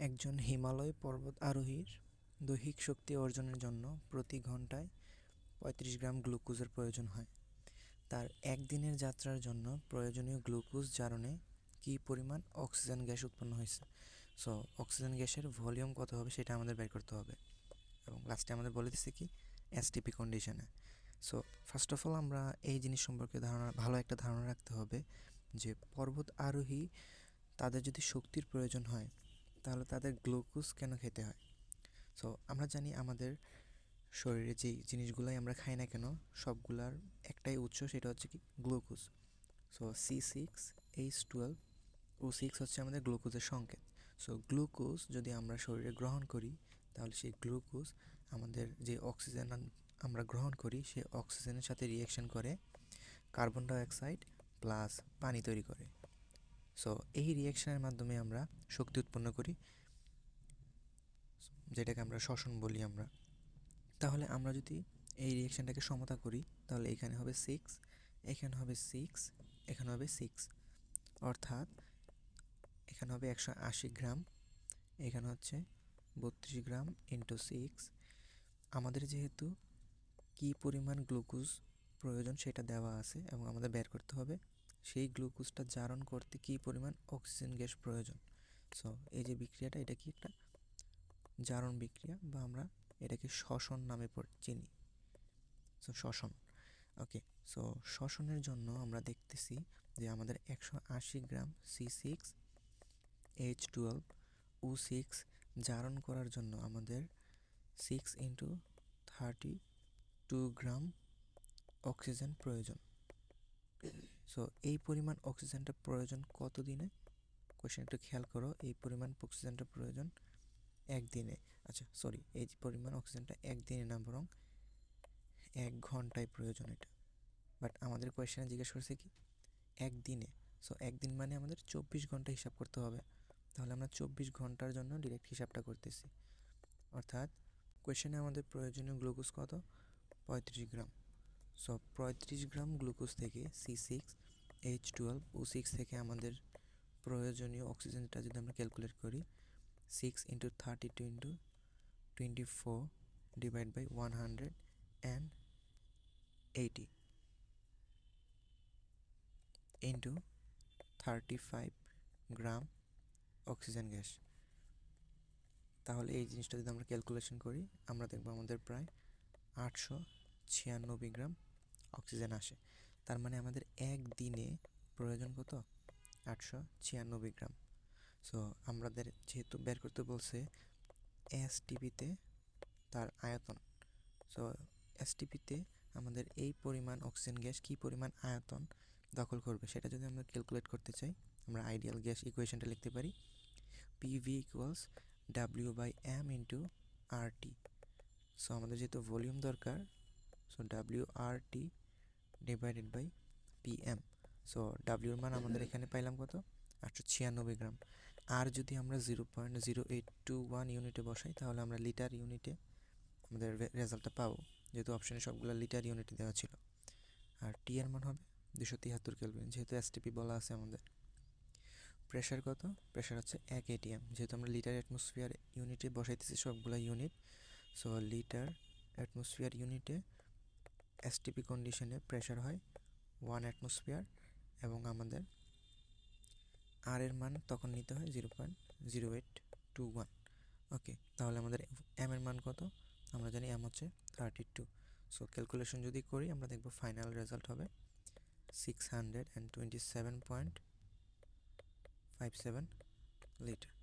একজন হিমালয় পর্বত আরোহীর দৈহিক শক্তি অর্জনের জন্য প্রতি ঘন্টায় পঁয়ত্রিশ গ্রাম গ্লুকোজের প্রয়োজন হয়। তার একদিনের যাত্রার জন্য প্রয়োজনীয় গ্লুকোজ জারণে কী পরিমাণ অক্সিজেন গ্যাস উৎপন্ন হয়েছে? সো অক্সিজেন গ্যাসের ভলিউম কত হবে সেটা আমাদের বের করতে হবে। এবং লাস্টে আমাদের বলে দিচ্ছে কি? এসটিপি কন্ডিশনে সো ফার্স্ট অফ অল আমরা এই জিনিস সম্পর্কে ধারণা, ভালো একটা ধারণা রাখতে হবে যে পর্বত আরোহী তাদের যদি শক্তির প্রয়োজন হয় তাহলে তাদের গ্লুকোজ কেন খেতে হয়? সো আমরা জানি আমাদের শরীরে যেই জিনিসগুলাই আমরা খাই না কেন, সবগুলার একটাই উৎস সেটা হচ্ছে কি glucose so C six H twelve O six হচ্ছে আমাদের গ্লুকোজের সংকেত. সো গ্লুকোজ যদি আমরা শরীরে গ্রহণ করি, তাহলে সেই গ্লুকোজ আমাদের যে অক্সিজেন আমরা গ্রহণ করি, সেই অক্সিজেনের সাথে রিয়াকশন করে কার্বন ডাইঅক্সাইড প্লাস পানি তৈরি করে। সো এই রিয়াকশনের মাধ্যমে আমরা শক্তি উৎপন্ন করি, যেটাকে আমরা শ্বসন বলি আমরা। তাহলে আমরা যদি এই রিয়াকশানটাকে সমতা করি, তাহলে এখানে হবে সিক্স এখানে হবে সিক্স এখানে হবে সিক্স অর্থাৎ এখানে হবে একশো আশি গ্রাম, এখানে হচ্ছে বত্রিশ গ্রাম ইন্টু সিক্স আমাদের যেহেতু কি পরিমাণ গ্লুকোজ প্রয়োজন সেটা দেওয়া আছে এবং আমাদের বের করতে হবে। সেই গ্লুকোজটা জারণ করতে কী পরিমাণ অক্সিজেন গ্যাস প্রয়োজন? সো এই যে বিক্রিয়াটা, এটা কি একটা জারণ বিক্রিয়া বা আমরা এটাকে শ্বসন নামে চিনি। সো শ্বসন। ওকে সো শ্বসনের জন্য আমরা দেখতেছি যে আমাদের একশো আশি gram C six, H twelve, O six জারণ করার জন্য আমাদের six into thirty two gram oxygen প্রয়োজন। সো এই পরিমাণ অক্সিজেনটা প্রয়োজন কত দিনে কোয়েশ্চেন একটু খেয়াল করো, এই পরিমাণ অক্সিজেনটা প্রয়োজন একদিনে। আচ্ছা সরি এই পরিমাণ অক্সিজেনটা একদিনে না বরং এক ঘন্টায় প্রয়োজন এটা। বাট আমাদের কোয়েশ্চেনে জিজ্ঞেস করছে কি? একদিনে। সো একদিন মানে আমাদের চব্বিশ ঘণ্টা হিসাব করতে হবে। তাহলে আমরা চব্বিশ ঘণ্টার জন্য ডিরেক্ট হিসাবটা করতেছি। অর্থাৎ কোয়েশ্চেনে আমাদের প্রয়োজনীয় গ্লুকোজ কত? পঁয়ত্রিশ গ্রাম। সো পঁয়ত্রিশ গ্রাম গ্লুকোজ থেকে C six, H twelve O six থেকে আমাদের প্রয়োজনীয় অক্সিজেনটা যদি আমরা ক্যালকুলেট করি, six into thirty two into twenty four divide by one hundred and eighty into thirty five gram oxygen gas. তাহলে এই জিনিসটা যদি আমরা ক্যালকুলেশন করি, আমরা দেখব আমাদের প্রায় আটশো ছিয়ানব্বই গ্রাম অক্সিজেন আসে। তার মানে আমাদের একদিনে প্রয়োজন কত? আটশো ছিয়ানব্বই গ্রাম। সো আমাদের যেহেতু বের করতে বলছে এস এসটিপিতে তার আয়তন। সো এস এসটিপিতে আমাদের এই পরিমাণ অক্সিজেন গ্যাস কী পরিমাণ আয়তন দখল করবে সেটা যদি আমরা ক্যালকুলেট করতে চাই, আমরা আইডিয়াল গ্যাস ইকুয়েশনটা লিখতে পারি। PV equals W by M into R T so আমাদের যেহেতু ভলিউম দরকার so W R T divided by P M so ডাব্লিউর মান আমাদের এখানে পাইলাম কত? আটশো ছিয়ানব্বই গ্রাম। আর যদি আমরা zero point zero eight two one ইউনিটে বসাই তাহলে আমরা লিটার ইউনিটে আমাদের রেজাল্টটা পাবো। যেহেতু অপশানে সবগুলো লিটার ইউনিটে দেওয়া ছিল। আর টি এর মান হবে দুশো তিয়াত্তর কেলভিন যেহেতু এসটিপি বলা আছে আমাদের। প্রেশার কত? প্রেশার হচ্ছে এক এটিএম যেহেতু আমরা লিটার অ্যাটমসফিয়ার ইউনিটে বসাইতেছি সবগুলো ইউনিট সো লিটার অ্যাটমসফিয়ার ইউনিটে এসটিপি কন্ডিশনে প্রেশার হয় ওয়ান অ্যাটমসফিয়ার এবং আমাদের আর এর মান তখন নিতে হয় zero point zero eight two one okay তাহলে আমাদের এম এর মান কত? আমরা জানি এম হচ্ছে থার্টি টু সো ক্যালকুলেশন যদি করি, আমরা দেখব ফাইনাল রেজাল্ট হবে six hundred and twenty seven point five seven litre